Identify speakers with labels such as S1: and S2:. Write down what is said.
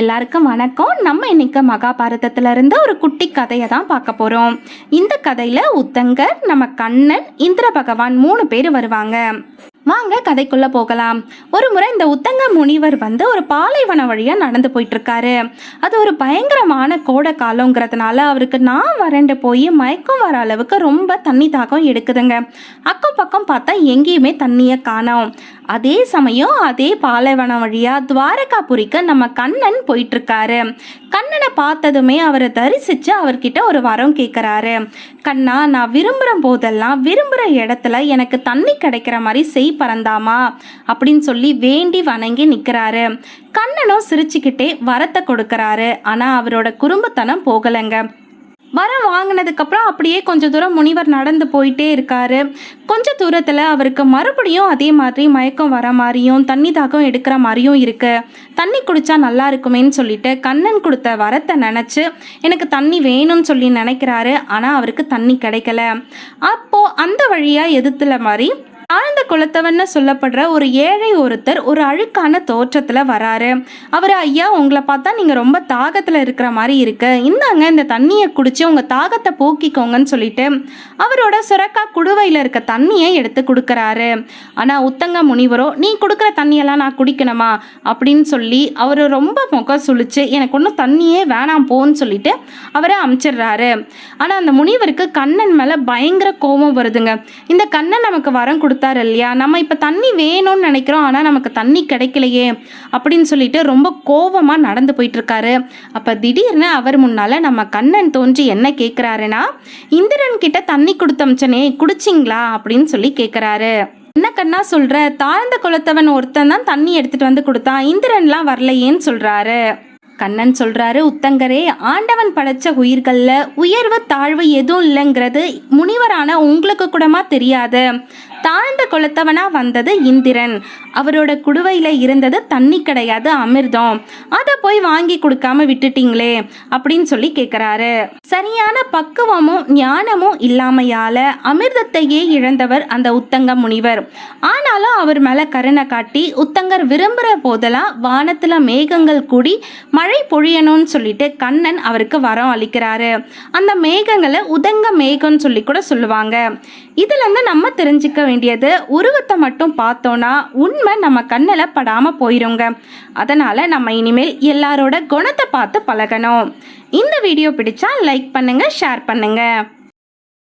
S1: எல்லாருக்கும் வணக்கம். நம்ம இன்னைக்கு மகாபாரதத்துல இருந்து ஒரு குட்டி கதையை தான் பார்க்க போறோம். இந்த கதையில உத்தங்கர் நம்ம கண்ணன் இந்திர பகவான் மூணு பேர் வருவாங்க. வாங்க கதைக்குள்ள போகலாம். ஒரு முறை இந்த உத்தங்க முனிவர் வந்து ஒரு பாலைவன வழியா நடந்து போயிட்டு இருக்காரு அது ஒரு பயங்கரமான கோடை காலங்கிறதுனால அவருக்கு நான் வறண்டு போய் மயக்கம் வர அளவுக்கு ரொம்ப தண்ணி தாகம் எடுக்குதுங்க. அக்கம் பக்கம் பார்த்தா எங்கேயுமே தண்ணியை காணோம். அதே சமயம் அதே பாலைவனம் வழியா துவாரகாபுரிக்கு நம்ம கண்ணன் போயிட்டு இருக்காரு கண்ணனை பார்த்ததுமே அவரை தரிசிச்சு அவர்கிட்ட ஒரு வரம் கேட்குறாரு கண்ணா நான் விரும்புகிற போதெல்லாம் விரும்புகிற இடத்துல எனக்கு தண்ணி கிடைக்கிற மாதிரி செய் பறந்தாமா அப்படின்னு சொல்லி வேண்டி வணங்கி நிற்கிறாரு கண்ணனும் சிரிச்சுக்கிட்டே வரத்தை கொடுக்கறாரு. ஆனால் அவரோட குறும்புத்தனம் போகலைங்க. வரம் வாங்கினதுக்கப்புறம் அப்படியே கொஞ்சம் தூரம் முனிவர் நடந்து போயிட்டே இருக்காரு. கொஞ்ச தூரத்தில் அவருக்கு மறுபடியும் அதே மாதிரி மயக்கம் வர மாதிரியும் தண்ணி தாகம் எடுக்கிற மாதிரியும் இருக்கு. தண்ணி குடிச்சா நல்லா இருக்குமேன்னு சொல்லிட்டு கண்ணன் கொடுத்த வரத்தை நினச்சி எனக்கு தண்ணி வேணும்னு சொல்லி நினைக்கிறாரு. ஆனால் அவருக்கு தண்ணி கிடைக்கல. அப்போ அந்த வழியாக எதிர்த்துல மாதிரி ஆழ்ந்த குலத்தவன்னு சொல்லப்படுற ஒரு ஏழை ஒருத்தர் ஒரு அழுக்கான தோற்றத்தில் வராரு. அவர் ஐயா உங்களை பார்த்தா நீங்கள் ரொம்ப தாகத்தில் இருக்கிற மாதிரி இருக்கு. இந்தாங்க இந்த தண்ணியை குடிச்சு உங்கள் தாகத்தை போக்கிக்கோங்கன்னு சொல்லிட்டு அவரோட சுரக்கா குடுவையில் இருக்க தண்ணியை எடுத்து கொடுக்குறாரு. ஆனால் உத்தங்க முனிவரோ நீ கொடுக்குற தண்ணியெல்லாம் நான் குடிக்கணுமா? அப்படின்னு சொல்லி அவர் ரொம்ப முகம் சுழிச்சு எனக்கு ஒன்றும் தண்ணியே வேணாம் போன்னு சொல்லிட்டு அவரை அமுச்சிடுறாரு. ஆனால் அந்த முனிவருக்கு கண்ணன் மேலே பயங்கர கோபம் வருதுங்க. இந்த கண்ணன் நமக்கு வரம் கொடுத்தாரு இல்லையா? நம்ம இப்போ தண்ணி வேணும்னு நினைக்கிறோம் ஆனால் நமக்கு தண்ணி கிடைக்கலையே அப்படின்னு சொல்லிட்டு ரொம்ப கோபமாக நடந்து போயிட்டுருக்காரு. அப்போ திடீர்னு அவர் முன்னால் நம்ம கண்ணன் தோன்றி என்ன கேட்குறாருன்னா இந்திரன் கிட்ட தண்ணி கொடுத்தமிச்சனே குடிச்சிங்களா? அப்படின்னு சொல்லி கேட்குறாரு என்ன கண்ணா சொல்கிற தாழ்ந்த குலத்தவன் ஒருத்தன் தான் தண்ணி எடுத்துகிட்டு வந்து கொடுத்தான். இந்திரன்லாம் வரலையேன்னு சொல்கிறாரு கண்ணன் சொல்றாரு உத்தங்கரே ஆண்டவன் படைச்ச உயிர்கள்ல உயர்வு தாழ்வு எதுவும் இல்லைங்கிறது முனிவரான உங்களுக்கு கூடமா தெரியாது. தாழ்ந்த குலத்தவனா வந்தது இந்திரன். அவரோட குடுவையில இருந்தது தண்ணி கிடையாது அமிர்தம். அதை போய் வாங்கி கொடுக்காம விட்டுட்டீங்களே அப்படின்னு சொல்லி கேட்குறாரு சரியான பக்குவமும் ஞானமும் இல்லாமையால அமிர்தத்தையே இழந்தவர் அந்த உத்தங்க முனிவர். ஆனாலும் அவர் மேல கருணை காட்டி உத்தங்கர் விரும்புகிற போதெல்லாம் வானத்துல மேகங்கள் கூடி மழை பொழியணும்னு சொல்லிட்டு கண்ணன் அவருக்கு வரம் அளிக்கிறாரு. அந்த மேகங்களை உதங்க மேகம்னு சொல்லி கூட சொல்லுவாங்க. இதுல இருந்து நம்ம தெரிஞ்சுக்க வேண்டியது உருவத்தை மட்டும் பார்த்தோன்னா உண்மை நம்ம கண்ணில் படாம போயிருங்க. அதனால நம்ம இனிமேல் எல்லாரோட குணத்தை பார்த்து பழகணும். இந்த வீடியோ பிடிச்சா லைக் பண்ணுங்க ஷேர் பண்ணுங்க.